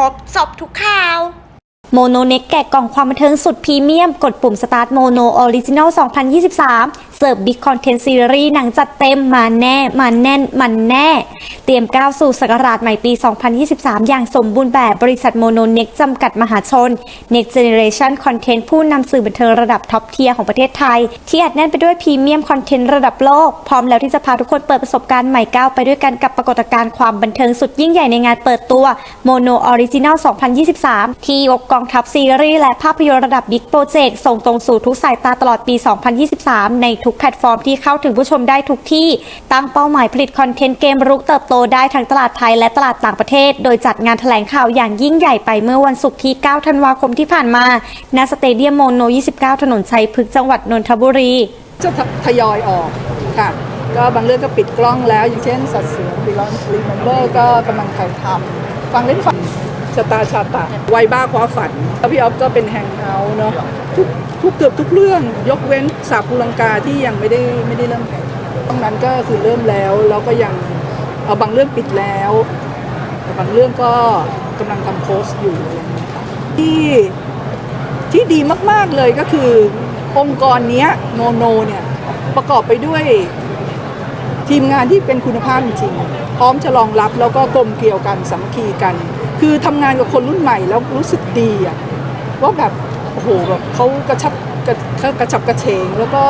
รบจบทุกข่าว โมโนเน็กแกะกล่องความบันเทิงสุดพรีเมียม กดปุ่มสตาร์ทโมโนออริจินอล2023 เสิร์ฟบิ๊กคอนเทนต์ซีรีส์หนังจัดเต็มมาแน่มาแน่นมันแน่ เตรียมก้าวสู่ศักราชใหม่ปี 2023 อย่างสมบูรณ์แบบบริษัทโมโนเน็กจำกัดมหาชน Next Generation Content ผู้นำสื่อบันเทิงระดับท็อปเทียร์ของประเทศไทย ที่อัดแน่นไปด้วยพรีเมียมคอนเทนต์ระดับโลก พร้อมแล้วที่จะพาทุกคนเปิดประสบการณ์ใหม่ก้าวไปด้วยกันกับปรากฏการณ์ความบันเทิงสุดยิ่งใหญ่ในงานเปิดตัว Mono Original 2023 ที่ยกกองทัพซีรีส์และภาพยนตร์ระดับบิ๊กโปรเจกต์ส่งตรงสู่ทุกสายตาตลอดปี 2023 ในทุกแพลตฟอร์มที่เข้าถึงผู้ชมได้ทุกที่ ตั้งเป้าหมายผลิตคอนเทนต์เกมรุกเติบโตได้ทั้งตลาดไทยและตลาดต่างประเทศ โดยจัดงานแถลงข่าวอย่างยิ่งใหญ่ไปเมื่อวันศุกร์ที่ 9 ธันวาคมที่ผ่านมา ณ สเตเดียมโมโน 29 ถนนชัยพฤกษ์จังหวัดนนทบุรี จะทยอยออกค่ะก็บางเรื่องก็ปิดกล้องแล้ว อย่างเช่น สัตว์เสือบิลอนรีเมมเบอร์ก็กำลังถ่ายทำฟังเล่นฟังชะตาชาตาไวบ้าคว้าฝันแล้วพี่ออฟก็เป็นแฮงเอาท์เนาะทุก ทุกเกือบทุกเรื่องยกเว้นสาภูลังกาที่ยังไม่ได้ไม่ได้เริ่มถ่ายตรงนั้นก็คือเริ่มแล้วแล้วก็ยังเอาบางเรื่องปิดแล้วแต่บางเรื่องก็กำลังทำโพสต์อยู่อะไรอย่างเงี้ยค่ะที่ที่ดีมากๆเลยก็คือองค์กรเนี้ยโนโนเนี่ยประกอบไปด้วยทีมงานที่เป็นคุณภาพจริงพร้อมจะรองรับแล้วก็กลมเกลียวกันสามัคคีกัน คือทำงานกับคนรุ่นใหม่แล้วรู้สึกดีอะว่าแบบ โอ้โหแบบเขากระชับกระกระชับกระเฉง แล้วก็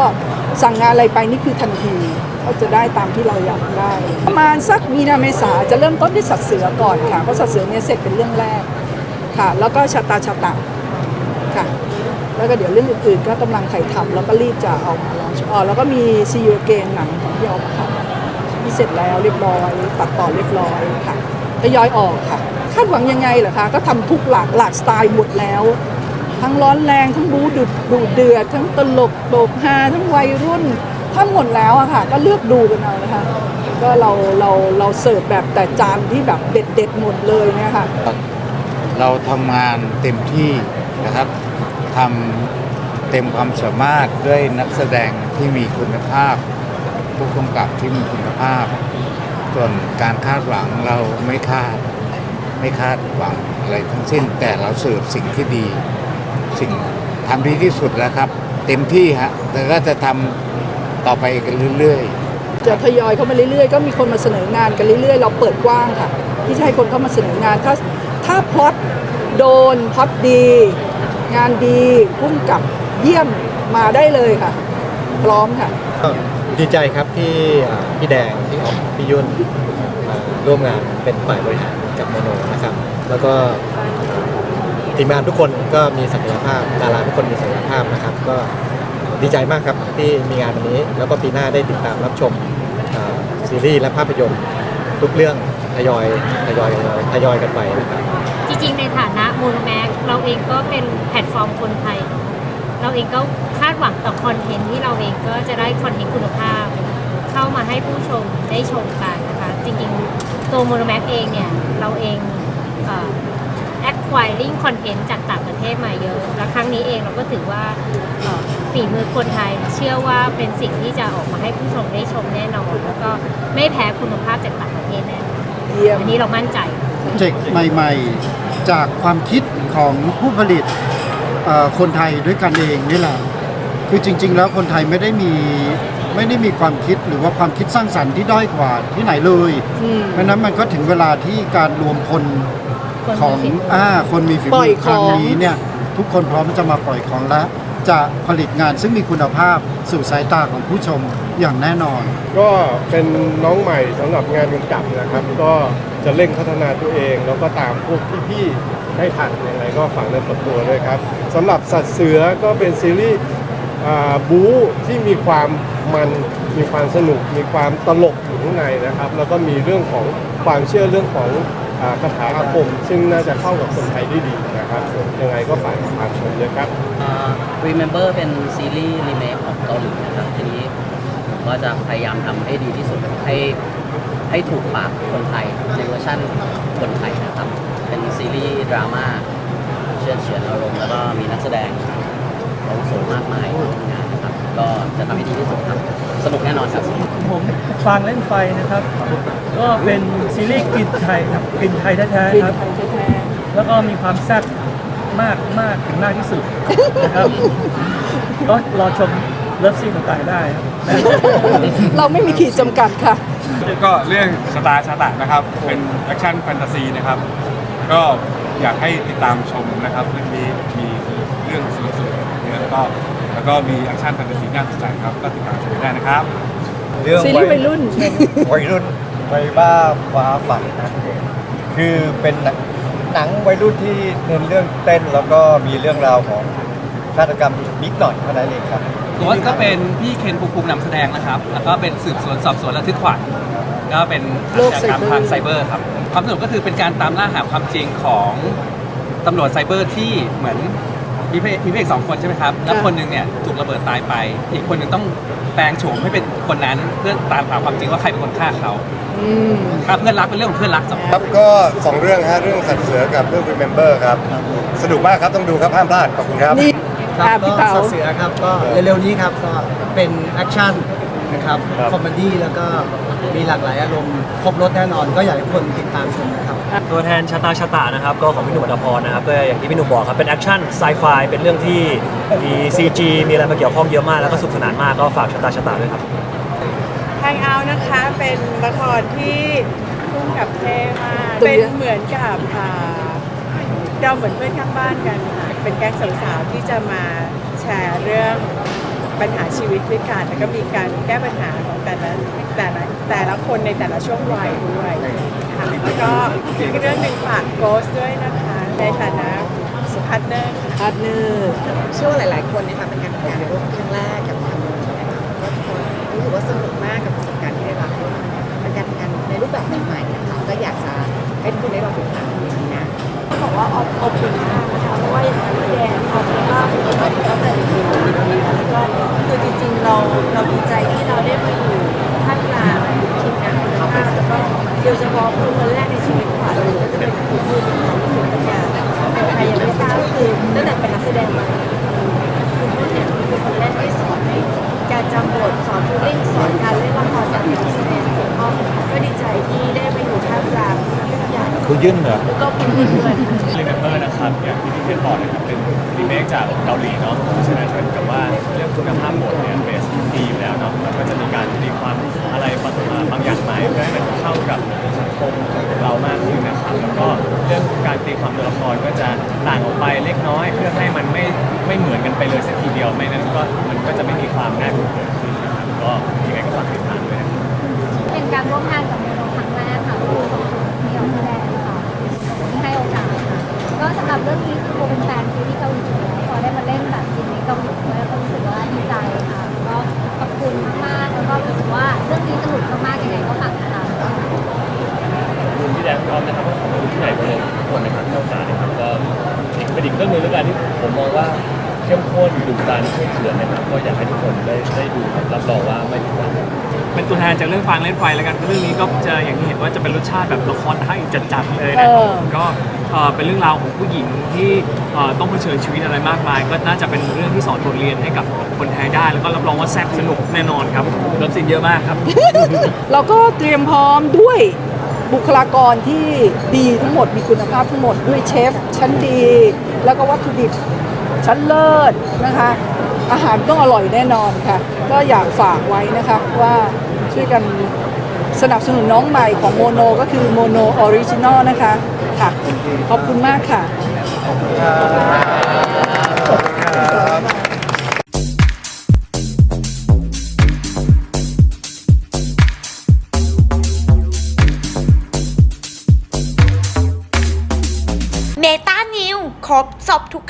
สั่งงานอะไรไปนี่คือทันทีเขาจะได้ตามที่เราอยากได้ ประมาณสักมีนาเมษาจะเริ่มต้นด้วยสัตว์เสือก่อนค่ะเพราะสัตว์เสือเนี่ยเสร็จเป็นเรื่องแรกค่ะ แล้วก็ชะตาชะตาค่ะ แล้วก็เดี๋ยวเรื่องอื่นๆก็กำลังถ่ายทำแล้วก็รีบจะเอามาลอนอ๋อแล้วก็มีซีอูเกนหนังของพี่ออฟค่ะที่เสร็จแล้วเรียบร้อยตัดต่อเรียบร้อยค่ะทยอยออกค่ะ คาดหวังยังไงเหรอคะก็ทำทุกหลากหลากสไตล์หมดแล้ว ทั้งร้อนแรงทั้งบูดุดุเดือดทั้งตลกโลกฮาทั้งวัยรุ่นถ้าหมดแล้วอะค่ะก็เลือกดูกันเอานะคะก็เราเราเราเสิร์ฟแบบแต่จานที่แบบเด็ดเด็ดหมดเลยเนี่ยค่ะเราทำงานเต็มที่นะครับทำเต็มความสามารถด้วยนักแสดงที่มีคุณภาพ ผู้กำกับที่มีคุณภาพ ส่วนการคาดหวังเราไม่คาดไม่คาดหวังอะไรทั้งสิ้น แต่เราเสิร์ฟสิ่งที่ดี สิ่งทำดีที่สุดแล้วครับ เต็มที่ฮะแต่ก็จะทำต่อไปกันเรื่อยๆจะทยอยเข้ามาเรื่อยๆ ก็มีคนมาเสนองานกันเรื่อยๆ เราเปิดกว้างค่ะ ที่จะให้คนเข้ามาเสนองาน ถ้าถ้าพล็อตโดนพล็อตดี งานดีพุ่มกับเยี่ยมมาได้เลยค่ะ พร้อมค่ะก็ดีใจครับที่อ่าพี่แดงพี่ออฟพี่ยุ่นมาร่วมงานเป็นฝ่ายบริหารกับโมโนนะครับ แล้วก็ ทีมงานทุกคนก็มีศักยภาพดาราทุกคนมีศักยภาพนะครับ ก็ดีใจมากครับที่มีงานวันนี้ แล้วก็ปีหน้าได้ติดตามรับชมซีรีส์และภาพยนตร์ทุกเรื่องทยอยทยอยทยอยกันไปนะครับจริงๆ ในฐานะมูลแม็กเราเองก็เป็นแพลตฟอร์มคนไทย เราเองก็คาดหวังต่อคอนเทนต์ที่เราเองก็จะได้คอนเทนต์คุณภาพ เข้ามาให้ผู้ชมได้ชมกันนะคะ จริงๆ ตัวมูลแม็กเองเนี่ย เราเอง acquiring content จากต่างประเทศมาเยอะ และครั้งนี้เองเราก็ถือว่าเอ่อฝีมือคนไทยเชื่อว่าเป็นสิ่งที่จะออกมาให้ผู้ชมได้ชมแน่นอน แล้วก็ไม่แพ้คุณภาพจากต่างประเทศแน่นอนเยี่ยมอันนี้เรามั่นใจโปรเจกต์ใหม่ๆ จากความคิดของผู้ผลิตเอ่อคนไทยด้วยกันเองนี่แหละคือจริง ๆ แล้วคนไทยไม่ได้มีไม่ได้มีความคิดหรือว่าความคิดสร้างสรรค์ที่ด้อยกว่าที่ไหนเลยอืมเพราะฉะนั้นมันก็ถึงเวลาที่การรวมพล คนมีของฝีมืออ่าคนมีฝีปล่มือยอครั้งของนี้เนี่ยทุกคนพร้อมจะมาปล่อยของและ จะผลิตงานซึ่งมีคุณภาพสู่สายตาของผู้ชมอย่างแน่นอน ก็เป็นน้องใหม่สำหรับงานกำกับนะครับ ก็จะเร่งพัฒนาตัวเอง แล้วก็ตามพวกพี่ๆให้ทันยังไงก็ฝากเนื้อฝากตัวด้วยครับสำหรับสัตว์เสือก็เป็นซีรีส์อ่าบู๊ที่มีความมันมีความสนุก มีความตลกอยู่ข้างในนะครับ แล้วก็มีเรื่องของความเชื่อเรื่องของอ่า คาถาอาคมซึ่งน่าจะเข้ากับคนไทยได้ดีนะครับยังไงก็ฝากติดตามชมด้วยครับ Remember เป็นซีรีส์รีเมคของเกาหลีนะครับทีนี้ผมก็จะพยายามทำให้ดีที่สุดให้ให้ถูกปากคนไทยในเวอร์ชั่นคนไทยนะครับ เป็นซีรีส์ดราม่าเชื่อเฉือนอารมณ์แล้วก็มีนักแสดงขอาวุโสมากมายงานนะครับ ก็จะทำให้ดีที่สุดครับ สนุกแน่นอนครับ ผมฟังเล่นไฟนะครับ ก็เป็นซีรีส์กลินไทยครับกลินไทยแท้ๆครับ แล้วก็มีความแซ่บมากมากถึงมากที่สุดนะครับ ก็รอชมเลิฟซีนต่างๆได้ครับ เราไม่มีขีดจำกัดค่ะ ก็เรื่องสตาร์ชาตะนะครับ เป็นแอคชั่นแฟนตาซีนะครับ ก็อยากให้ติดตามชมนะครับ เรื่องนี้มีเรื่องสนุกๆเยอะก็ แล้วก็มีแอคชั่นแฟนตาซีน่าสนใจครับ ก็ติดตามชมได้นะครับเรื่องซีรีส์วัยรุ่น วัยรุ่นวัยบ้าฟ้าฝันนะคือเป็นหนังหนังวัยรุ่นที่เน้นเรื่องเต้นแล้วก็มีเรื่องราวของฆาตกรรมนิดหน่อยเท่านั้นเองครับโค้ชก็เป็นพี่เคนภูมิภูมินำแสดงนะครับ แล้วก็เป็นสืบสวนสอบสวนระทึกขวัญก็เป็นโลกอาชญากรรมไซเบอร์ทางไซเบอร์ครับ ความสนุกก็คือเป็นการตามล่าหาความจริงของตำรวจไซเบอร์ที่เหมือน มีพระเอกมีพระเอกสองคนใช่ไหมครับ แล้วคนหนึ่งเนี่ยถูกระเบิดตายไป อีกคนหนึ่งต้องแปลงโฉมให้เป็นคนนั้นเพื่อตามหาความจริงว่าใครเป็นคนฆ่าเขาฆ่าเพื่อนรักเป็นเรื่องของเพื่อนรักสองครับก็สองเรื่องฮะเรื่องสัตว์เสือกับเรื่อง Remember ครับสนุกมากครับต้องดูครับห้ามพลาดขอบคุณครับ นี่ครับอะก็พี่เต๋า สัตว์เสือครับก็เร็วๆนี้ครับก็เป็นแอคชั่นนะครับคอมเมดี้แล้วก็ มีหลากหลายอารมณ์ครบรถแน่นอน ก็อยากให้ทุกคนติดตามชมนะครับ ตัวแทนชะตาชะตานะครับก็ของพี่หนุ่มอัตพรนะครับก็อย่างที่พี่หนุ่มบอกครับเป็นแอคชั่นไซไฟเป็นเรื่องที่มี CG มีอะไรมาเกี่ยวข้องเยอะมากแล้วก็สนุกสนานมากก็ฝากชะตาชะตาด้วยครับ แฮงเอาท์นะคะเป็นละครที่พุ่งกับเท่มากตัวเป็นเยอะเหมือนกับอ่าเราเหมือนเพื่อนข้างบ้านกันค่ะเป็นแก๊งสาวๆที่จะมาแชร์เรื่องปัญหาชีวิตด้วยกันแล้วก็มีการแก้ปัญหาของแต่ละแต่ละ แต่ละคนในแต่ละช่วงวัยด้วยค่ะแล้วก็อีกเรื่องหนึ่งฝากโกสด้วยนะคะ ในฐานะสุพาร์ทเนอร์ค่ะพาร์ทเนอร์เชื่อว่าหลาย ๆ คนนะคะเป็นการทำงานร่วมครั้งแรกกับทางโมนะคะก็ทุกคนรู้สึกว่าสนุกมากกับประสบการณ์ที่ได้รับด้วยเป็นการทำงานในรูปแบบใหม่ๆนะคะก็อยากจะให้ทุกคนได้ลองติดตามในนี้นะบอกว่าอบอบอุ่นมากนะคะเพราะว่าอย่างที่แดงเขาเป็นว่าเป็นคนที่ตั้งแต่เด็กๆแล้วก็คือจริงๆเราเราดีใจที่ ยเฉพาะคือคนแรกในชีวิตขวัญเลยก็จะเป็นครูพูดของคุณปัญญาแต่ใครยังไม่ทราบคือตั้งแต่เป็นนักแสดงมาคุณพูดเนี่ยคือคนแรกที่สอนให้การจำบทสอนฟิลลิ่งสอนการเล่นละครการเป็นแสดงก็ก็ดีใจที่ได้ไปอยู่ท่ามกลางทุกอย่างคุณยื่นเหรอแล้วก็คุณด้วย Remember น ครับอย่างที่พี่เคนบอกนะครับเป็นรีเมคจากเกาหลีเนาะเพราะฉะนั้นเหมือนกับว่าเรื่องคุณภาพบทเนี่ยเบสดีอยู่แล้วเนาะแล้วก็จะมีการตีความอะไรบางบางอย่างใหม่เพื่อให้มันเข้ากับสังคมของเรามากขึ้นนะครับแล้วก็เรื่องการตีความตัวละครก็จะต่างออกไปเล็กน้อย เพื่อให้มันไม่ไม่เหมือนกันไปเลยสักทีเดียวไม่นั้นก็มันก็จะไม่มีความน่าดูเกิดขึ้นนะครับก็ยังไงก็ฝากติดตามด้วยนะครับเป็นการร่วมงานกับโมโนครั้งแรกค่ะก็ขอบคุณที่เราแสดงค่ะที่ให้โอกาสค่ะ ก็สำหรับเรื่องนี้คือโบเป็นแฟนซีรีส์เกาหลีอยู่แล้วพอได้มาเล่นแบบซีรีส์เกาหลีด้วยก็รู้สึกว่าดีใจค่ะก็ขอบคุณมากๆแล้วก็รู้สึกว่าเรื่องนี้สนุกมากๆยังไงก็ฝากติดตามด้วยคุณพี่แดงพร้อมนะครับขอบคุณที่ไหนทุกคนนะครับที่ให้โอกานะครับก็เป็นอีกเรื่องหนึงแล้วกันที่ผมมองว่าเข้มข้นดุดันเชื่อเฉือนนะครับก็อยากให้ทุกคนได้ได้ดูครับรับรองว่าไม่ผิดหวัง เป็นตัวแทนจากเรื่องฟางเล่นไฟแล้วกันเรื่องนี้ก็จะอย่างที่เห็นว่าจะเป็นรสชาติแบบละครไทยจัดๆเลยเอนะอก็เอ่อเป็นเรื่องราวของผู้หญิงที่เอ่อต้องเผชิญชีวิตอะไรมากมาย ก็น่าจะเป็นเรื่องที่สอนบทเรียนให้กับคนไทยได้ แล้วก็รับรองว่าแซ่บสนุกแน่นอนครับเลิฟซีนเยอะมากครับ เราก็เตรียมพร้อมด้วยบุคลากรที่ดีทั้งหมดมีคุณภาพทั้งหมดด้วยเชฟชั้นดี แล้วก็วัตถุดิบชั้นเลิศนะคะ อาหารต้องอร่อยแน่นอนค่ะ ก็อยากฝากไว้นะคะว่า ช่วยกันสนับสนุนน้องใหม่ของโมโนก็คือโมโนออริจินอลนะคะค่ะ ขอบคุณมากค่ะ เมตานิวครบสอบทุกข่าว